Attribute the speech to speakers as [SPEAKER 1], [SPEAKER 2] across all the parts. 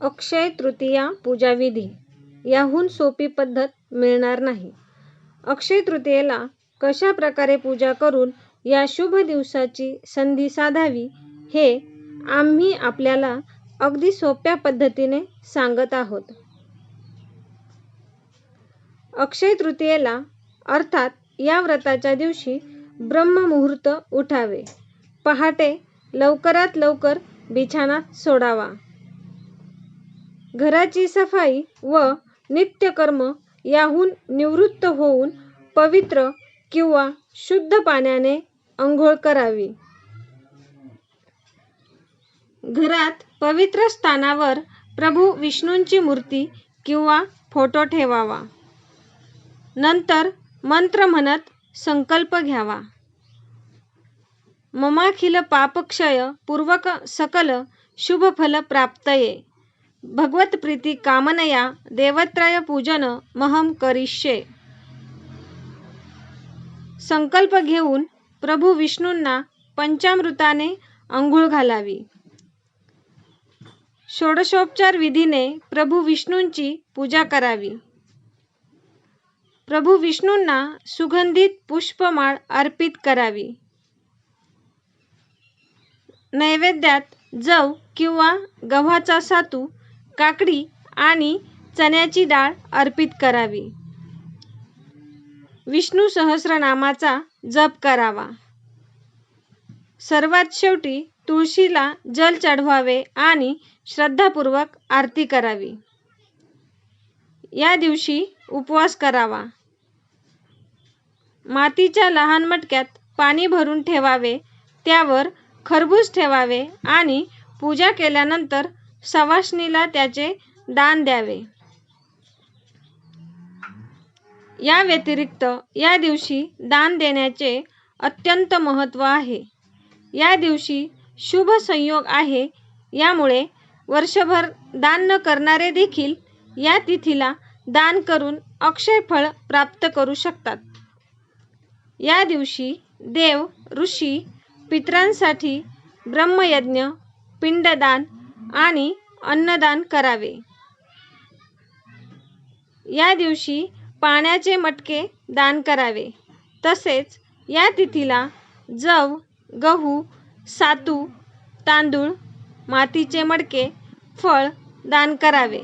[SPEAKER 1] अक्षय तृतीया पूजाविधी याहून सोपी पद्धत मिळणार नाही. अक्षय तृतीयेला कशा प्रकारे पूजा करून या शुभ दिवसाची संधी साधावी हे आम्ही आपल्याला अगदी सोप्या पद्धतीने सांगत आहोत. अक्षय तृतीयेला अर्थात या व्रताच्या दिवशी ब्रह्ममुहूर्त उठावे. पहाटे लवकरात लवकर बिछाना सोडावा. घराची सफाई व नित्यकर्म याहून निवृत्त होऊन पवित्र किंवा शुद्ध पाण्याने अंघोळ करावी. घरात पवित्र स्थानावर प्रभू विष्णूंची मूर्ती किंवा फोटो ठेवावा. नंतर मंत्र म्हणत संकल्प घ्यावा. ममाखिल पापक्षय पूर्वक सकल शुभफल प्राप्तये भगवत्प्रीती कामनया देवत्रय पूजन महम करिष्ये. संकल्प घेऊन प्रभू विष्णूंना पंचामृताने अंघोळ घालावी. षोडशोपचार विधीने प्रभू विष्णूंची पूजा करावी. प्रभू विष्णूंना सुगंधित पुष्पमाळ अर्पित करावी. नैवेद्यात जव किंवा गव्हाचा सातू, काकडी आणि चण्याची डाळ अर्पित करावी. विष्णू सहस्रनामाचा जप करावा. सर्वात शेवटी तुळशीला जल चढवावे आणि श्रद्धापूर्वक आरती करावी. या दिवशी उपवास करावा. मातीच्या लहान मटक्यात पाणी भरून ठेवावे त्यावर खरबूज ठेवावे आणि पूजा केल्यानंतर सवाष्णीला त्याचे दान द्यावे. या व्यतिरिक्त या दिवशी दान देण्याचे अत्यंत महत्त्व आहे. या दिवशी शुभ संयोग आहे यामुळे वर्षभर दान न करणारे देखील या तिथीला दान करून अक्षय फळ प्राप्त करू शकतात. या दिवशी देव, ऋषी, पितरांसाठी ब्रह्मयज्ञ, पिंडदान आणि अन्नदान करावे. या दिवशी पाण्याचे मटके दान करावे. तसेच या तिथीला जव, गहू, सातू, तांदूळ, मातीचे मडके, फळ दान करावे.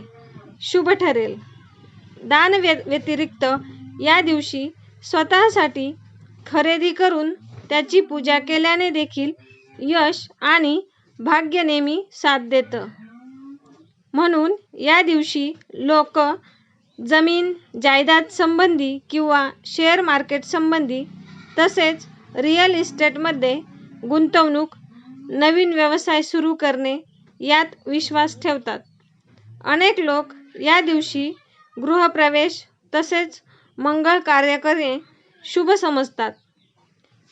[SPEAKER 1] शुभ ठरेल. दान व्यतिरिक्त या दिवशी स्वतःसाठी खरेदी करून त्याची पूजा केल्याने देखील यश आणि भाग्य नेहमी साथ देतं. म्हणून या दिवशी लोक जमीन जायदाद संबंधी किंवा शेअर मार्केट संबंधी तसेच रिअल इस्टेटमध्ये गुंतवणूक, नवीन व्यवसाय सुरू करणे यात विश्वास ठेवतात. अनेक लोक या दिवशी गृहप्रवेश तसेच मंगळ कार्य करणे शुभ समजतात.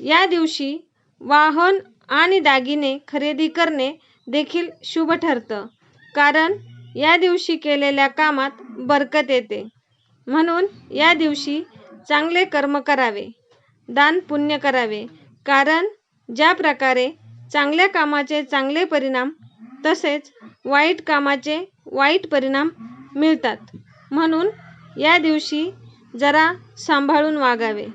[SPEAKER 1] या दिवशी वाहन आणि दागिने खरेदी करणे देखील शुभ ठरतं कारण या दिवशी केलेल्या कामात बरकत येते. म्हणून या दिवशी चांगले कर्म करावे, दान-पुण्य करावे कारण ज्या प्रकारे चांगल्या कामाचे चांगले परिणाम तसेच वाईट कामाचे वाईट परिणाम मिळतात. म्हणून या दिवशी जरा सांभाळून वागावे.